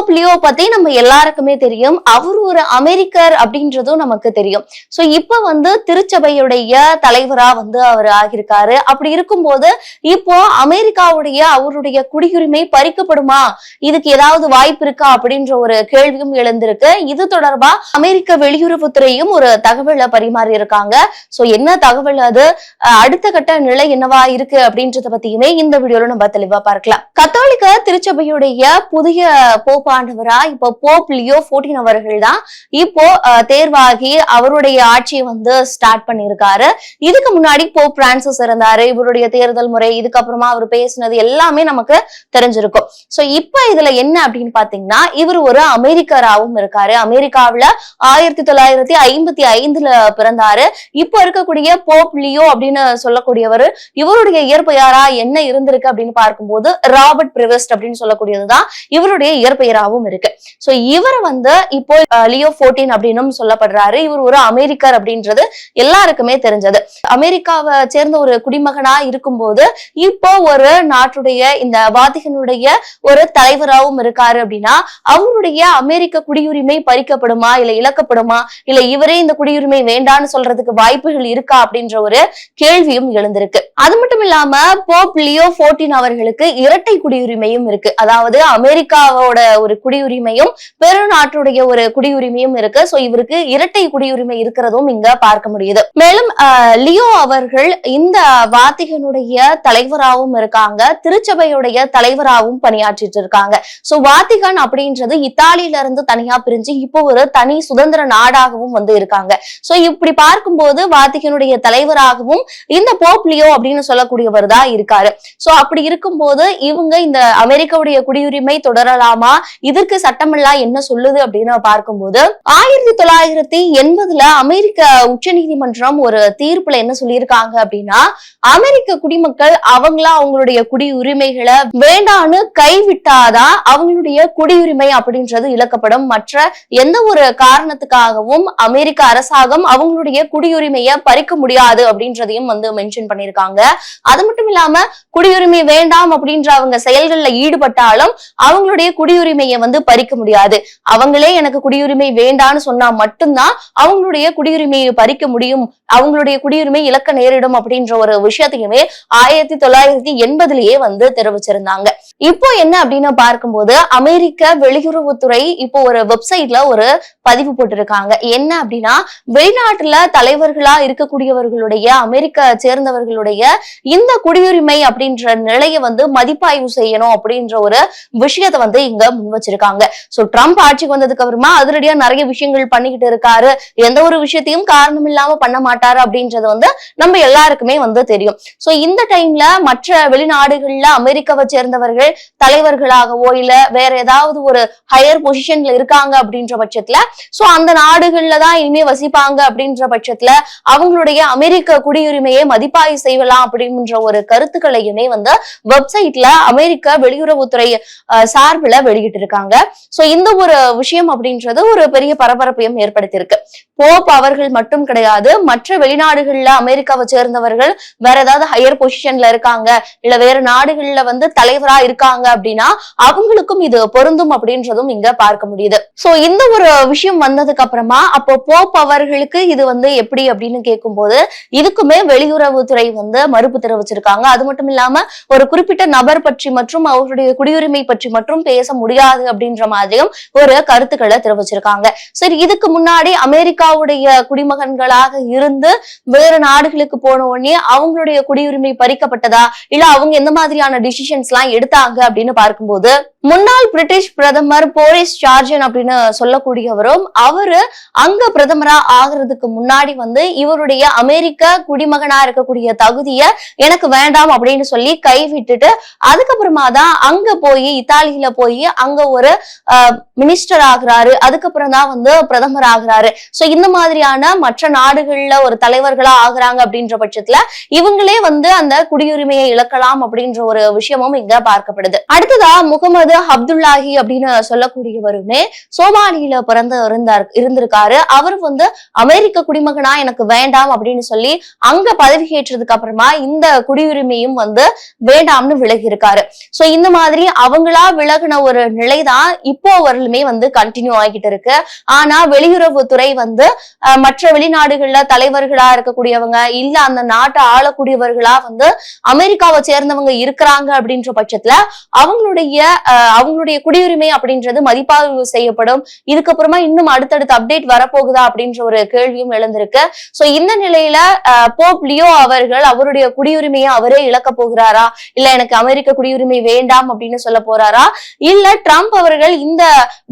Pope Leo பத்தி நம்ம எல்லாருக்குமே தெரியும். அவர் ஒரு அமெரிக்கர் அப்படின்றதும் நமக்கு தெரியும். சோ இப்ப வந்து திருச்சபையுடைய தலைவரா வந்து அவர் ஆகியிருக்காரு. அப்படி இருக்கும்போது இப்போ அமெரிக்காவுடைய அவருடைய குடியுரிமை பறிக்கப்படுமா? இதுக்கு ஏதாவது வாய்ப்பு இருக்கா? அப்படின்ற ஒரு கேள்வியும் எழுந்திருக்கு. இது தொடர்பா அமெரிக்க வெளியுறவுத்துறையும் ஒரு தகவலை பரிமாறி இருக்காங்க. சோ என்ன தகவல் அது? அடுத்த கட்ட நிலை என்னவா இருக்கு அப்படின்றத பத்தியுமே இந்த வீடியோல நம்ம தெளிவா பார்க்கலாம். கத்தோலிக்க திருச்சபையுடைய புதிய போப்பாண்டவரா இப்போ போப் லியோ போர்டீன் அவர்கள் தான் இப்போ தேர்வாகி அவருடைய ஆட்சியை வந்து ஸ்டார்ட் பண்ணியிருக்காரு. இதுக்கு முன்னாடி போப் பிரான்சிஸ் இருந்தாரு இவருடைய தேர்தல் முறை இதுக்கப்புறமா அவர் பேசினது எல்லாமே நமக்கு தெரிஞ்சிருக்கும். சோ இப்ப இதுல என்ன அப்படின்னு பாத்தீங்கன்னா இவர் ஒரு அமெரிக்கராகவும் இருக்காரு. அமெரிக்காவுல ஆயிரத்தி தொள்ளாயிரத்தி ஐம்பத்தி ஐந்துல பிறந்தாரு. இப்ப இருக்கக்கூடிய போப் லியோ அப்படின்னு சொல்லக்கூடியவர் இவருடைய இயற்பெயரா என்ன இருந்திருக்கு அப்படின்னு பார்க்கும்போது ராபர்ட் பிரிவெஸ்ட் அப்படின்னு சொல்லக்கூடியதுதான் இவருடைய இயற்பெயரா. இயற்பெயராகவும் இருக்கு. ஸோ இவர் வந்து இப்போ லியோ போர்டீன் அப்படின்னு சொல்லப்படுறாரு. இவர் ஒரு அமெரிக்கர் அப்படின்றது எல்லாருக்குமே தெரிஞ்சது. அமெரிக்காவை சேர்ந்த ஒரு குடிமகனா இருக்கும்போது இப்போ ஒரு நாட்டுடைய இந்த வாதிகனுடைய ஒரு தலைவராகவும் இருக்காரு அப்படின்னா அவருடைய அமெரிக்க குடியுரிமை பறிக்கப்படுமா இல்ல இழக்கப்படுமா இல்ல இவரே இந்த குடியுரிமை வேண்டான்னு சொல்றதுக்கு வாய்ப்புகள் இருக்கா அப்படின்ற ஒரு கேள்வியும் எழுந்திருக்கு. அது மட்டும் இல்லாம போப் லியோ போர்டீன் அவர்களுக்கு இரட்டை குடியுரிமையும் இருக்கு. அதாவது அமெரிக்காவோட ஒரு ஒரு குடியுரிமையும் பெருநாட்டுடைய ஒரு குடியுரிமையும் இருக்கு. சோ இவருக்கு இரட்டை குடியுரிமை இருக்கிறதும் இங்க பார்க்க முடியுது. மேலும் லியோ அவர்கள் இந்த வாத்திகனுடைய தலைவராகவும் இருக்காங்க. திருச்சபையுடைய தலைவராகவும் பணியாற்றிட்டு இருக்காங்க. சோ வாத்திகன் அப்படின்றது இத்தாலியில இருந்து தனியா பிரிஞ்சு இப்போ ஒரு தனி சுதந்திர நாடாகவும் வந்து இருக்காங்க. சோ இப்படி பார்க்கும்போது வாத்திகனுடைய தலைவராகவும் இந்த போப் லியோ அப்படின்னு சொல்லக்கூடியவர் தான் இருக்காரு. சோ அப்படி இருக்கும்போது இவங்க இந்த அமெரிக்காவுடைய குடியுரிமை தொடரலாமா? இதற்கு சட்டமில்லா என்ன சொல்லுது அப்படின்னு பார்க்கும்போது ஆயிரத்தி தொள்ளாயிரத்தி எண்பதுல அமெரிக்க உச்ச நீதிமன்றம் ஒரு தீர்ப்புல என்ன சொல்லியிருக்காங்க அப்படின்னா அமெரிக்க குடிமக்கள் அவங்களா அவங்களுடைய குடியுரிமைகளை வேண்டான்னு கைவிட்டாதான் அவங்களுடைய குடியுரிமை அப்படின்றது இழக்கப்படும். மற்ற எந்த ஒரு காரணத்துக்காகவும் அமெரிக்க அரசாங்கம் அவங்களுடைய குடியுரிமையை பறிக்க முடியாது அப்படின்றதையும் வந்து மென்ஷன் பண்ணியிருக்காங்க. அது மட்டும் இல்லாம குடியுரிமை வேண்டாம் அப்படின்ற அவங்க செயல்கள்ல ஈடுபட்டாலும் அவங்களுடைய குடியுரிமையை வந்து பறிக்க முடியாது. அவங்களே எனக்கு குடியுரிமை வேண்டான்னு சொன்னா மட்டும்தான் அவங்களுடைய குடியுரிமையை பறிக்க முடியும். அவங்களுடைய குடியுரிமை இழக்க நேரிடும் அப்படின்ற ஒரு விஷயத்தையுமே ஆயிரத்தி தொள்ளாயிரத்தி எண்பதுலயே வந்து தெரிவிச்சிருந்தாங்க. இப்போ என்ன அப்படின்னு பார்க்கும்போது அமெரிக்க வெளியுறவுத்துறை இப்போ ஒரு வெப்சைட்ல ஒரு பதிவு போட்டிருக்காங்க. என்ன அப்படின்னா வெளிநாட்டுல தலைவர்களா இருக்கக்கூடியவர்களுடைய அமெரிக்க சேர்ந்தவர்களுடைய இந்த குடியுரிமை அப்படின்ற நிலையை வந்து மதிப்பாய்வு செய்யணும் அப்படின்ற ஒரு விஷயத்தை வந்து இங்க முன் வச்சிருக்காங்க சோ ட்ரம்ப் ஆட்சிக்கு வந்ததுக்கு அப்புறமா அதிரடியா நிறைய விஷயங்கள் பண்ணிக்கிட்டு இருக்காரு. எந்த ஒரு விஷயத்தையும் காரணம் இல்லாம பண்ண மாட்டாரு அப்படின்றது வந்து நம்ம எல்லாருக்குமே வந்து தெரியும். சோ இந்த டைம்ல மற்ற வெளிநாடுகள்ல அமெரிக்காவை சேர்ந்தவர்கள் தலைவர்களாகவோ இல்ல வேற ஏதாவது ஒரு ஹையர் பொசிஷன்ல இருக்காங்க அப்படின்ற பட்சத்துல சோ அந்த நாடுகள்ல தான் இனிமே வசிப்பாங்க அப்படின்ற பட்சத்துல அவங்களுடைய அமெரிக்க குடியுரிமையை மதிப்பாய் செய்யலாம் அப்படின்ற ஒரு கருத்துக்களையுமே வந்து வெப்சைட்ல அமெரிக்க வெளியுறவுத்துறை சார்பில் வெளியிட்டு இருக்காங்க. சோ இந்த ஒரு விஷயம் அப்படின்றது ஒரு பெரிய பரபரப்பையும் ஏற்படுத்தியிருக்கு. போப் அவர்கள் மட்டும் கிடையாது மற்ற வெளிநாடுகள்ல அமெரிக்காவை சேர்ந்தவர்கள் வேற ஏதாவது ஹையர் பொசிஷன்ல இருக்காங்க இல்ல வேற நாடுகள்ல வந்து தலைவரா இருக்காங்க அப்படின்னா அவங்களுக்கும் இது பொருந்தும் அப்படின்றதும் இங்க பார்க்க முடியுது. சோ இந்த ஒரு விஷயம் வந்ததுக்கு அப்புறமா அப்போ போப் அவர்களுக்கு இது வந்து எப்படி அப்படின்னு கேட்கும்போது இதுக்குமே வெளியுறவுத்துறை வந்து மறுப்பு தெரிவிச்சிருக்காங்க. அது மட்டும் இல்லாம ஒரு குறிப்பிட்ட நபர் பற்றி மற்றும் அவருடைய குடியுரிமை பற்றி மற்றும் பேச முடியாது அப்படின்ற மாதிரியும் ஒரு கருத்துக்களை தெரிவிச்சிருக்காங்க. சரி இதுக்கு முன்னாடி அமெரிக்காவுடைய குடிமகன்களாக இருந்து வேறு நாடுகளுக்கு போன உடனே அவங்களுடைய குடியுரிமை பறிக்கப்பட்டதா? இல்ல அவங்க எந்த மாதிரியான டிசிஷன்ஸ் எல்லாம் எடுத்தாங்க அப்படின்னு பார்க்கும்போது முன்னாள் பிரிட்டிஷ் பிரதமர் போரிஸ் ஜார்ஜன் அப்படின்னு சொல்லக்கூடியவரும் அவரு அங்க பிரதமரா ஆகிறதுக்கு முன்னாடி வந்து இவருடைய அமெரிக்க குடிமகனா இருக்கக்கூடிய தகுதிய எனக்கு வேண்டாம் அப்படின்னு சொல்லி கைவிட்டுட்டு அதுக்கப்புறமா தான் அங்க போய் இத்தாலியில போய் அங்க ஒரு மினிஸ்டர் ஆகுறாரு. அதுக்கப்புறம் தான் வந்து பிரதமர் ஆகுறாரு. சோ இந்த மாதிரியான மற்ற நாடுகள்ல ஒரு தலைவர்களா ஆகுறாங்க அப்படின்ற பட்சத்துல இவங்களே வந்து அந்த குடியுரிமையை இழக்கலாம் அப்படின்ற ஒரு விஷயமும் இங்க பார்க்கப்படுது. அடுத்ததா முகமது அதாவது அப்துல்லாஹி அப்படின்னு சொல்லக்கூடியவருமே சோமாலியில பிறந்து இருந்தார் இருந்திருக்காரு. அவர் வந்து அமெரிக்க குடிமகனா எனக்கு வேண்டாம் அப்படின்னு சொல்லி அங்க பதவியேற்றதுக்கு அப்புறமா இந்த குடியுரிமையும் வந்து வேண்டாம்னு விலகி இருக்காரு சோ இந்த மாதிரி அவங்களா விலகின ஒரு நிலைதான் இப்போ வரலுமே வந்து கண்டினியூ ஆகிட்டு இருக்கு. ஆனா வெளியுறவுத்துறை வந்து மற்ற வெளிநாடுகள்ல தலைவர்களா இருக்கக்கூடியவங்க இல்ல அந்த நாட்டை ஆளக்கூடியவர்களா வந்து அமெரிக்காவை சேர்ந்தவங்க இருக்கிறாங்க அப்படின்ற பட்சத்துல அவங்களுடைய அஹ், அவங்களுடைய குடியுரிமை அப்படின்றது மதிப்பாய்வு செய்யப்படும். இதுக்கப்புறமா இன்னும் அடுத்தடுத்த அப்டேட் வரப்போகுதா அப்படின்ற ஒரு கேள்வியும் எழுந்திருக்கு. சோ இந்த நிலையில போப் லியோ அவர்கள் அவருடைய குடியுரிமையை அவரே இழக்க போகிறாரா? இல்ல எனக்கு அமெரிக்க குடியுரிமை வேண்டாம் அப்படின்னு சொல்ல போறாரா? இல்ல ட்ரம்ப் அவர்கள் இந்த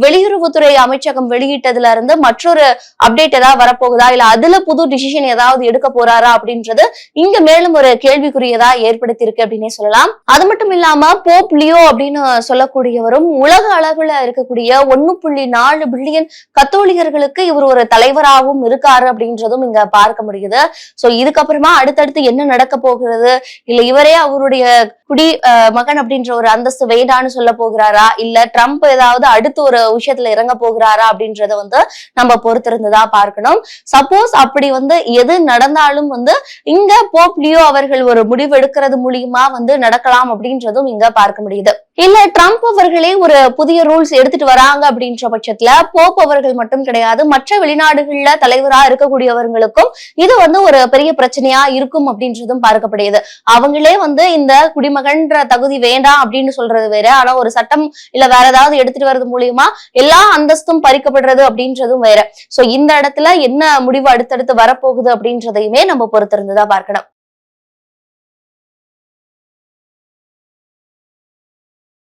வெளியுறவுத்துறை அமைச்சகம் வெளியிட்டதுல இருந்து மற்றொரு அப்டேட் ஏதாவது வரப்போகுதா? இல்ல அதுல புது டிசிஷன் ஏதாவது எடுக்க போறாரா அப்படின்றது இங்க மேலும் ஒரு கேள்விக்குரியதா ஏற்படுத்தி இருக்கு அப்படின்னே சொல்லலாம். அது மட்டும் இல்லாம போப் லியோ அப்படின்னு சொல்லக்கூடிய இருக்கக்கூடியவரும் உலக அளவுல இருக்கக்கூடிய ஒண்ணு புள்ளி நாலு பில்லியன் கத்தோலிகர்களுக்கு இவர் ஒரு தலைவராகவும் இருக்காரு அப்படின்றதும் இங்க பார்க்க முடியுது. சோ இதுக்கப்புறமா அடுத்தடுத்து என்ன நடக்க போகிறது? இல்ல இவரே அவருடைய குடி மகன் அப்படின்ற ஒரு அந்தஸ்து வேண்டான்னு சொல்ல போகிறாரா? இல்ல ட்ரம்ப் ஏதாவது அடுத்து ஒரு விஷயத்துல இறங்க போகிறாரா அப்படின்றத வந்து நம்ம பொறுத்திருந்துதான் பார்க்கணும். சப்போஸ் அப்படி வந்து எது நடந்தாலும் வந்து இங்க போப்லியோ அவர்கள் ஒரு முடிவு எடுக்கிறது மூலியமா வந்து நடக்கலாம் அப்படின்றதும் இங்க பார்க்க முடியுது. இல்ல ட்ரம்ப் அவர்களே ஒரு புதிய ரூல்ஸ் எடுத்துட்டு வராங்க அப்படின்ற பட்சத்துல போப் அவர்கள் மட்டும் கிடையாது மற்ற வெளிநாடுகள்ல தலைவரா இருக்கக்கூடியவர்களுக்கும் இது வந்து ஒரு பெரிய பிரச்சனையா இருக்கும் அப்படின்றதும் பார்க்கப்படுகிறது. அவங்களே வந்து இந்த மகன்ற தகுதி வேண்டாம் அப்படின்னு சொல்றது வேற. ஆனா ஒரு சட்டம் இல்ல வேற ஏதாவது எடுத்துட்டு வர்றது மூலியமா எல்லா அந்தஸ்தும் பறிக்கப்படுறது அப்படின்றதும் வேற. சோ இந்த இடத்துல என்ன முடிவு அடுத்தடுத்து வரப்போகுது அப்படின்றதையுமே நம்ம பொறுத்திருந்துதான் பார்க்கணும்.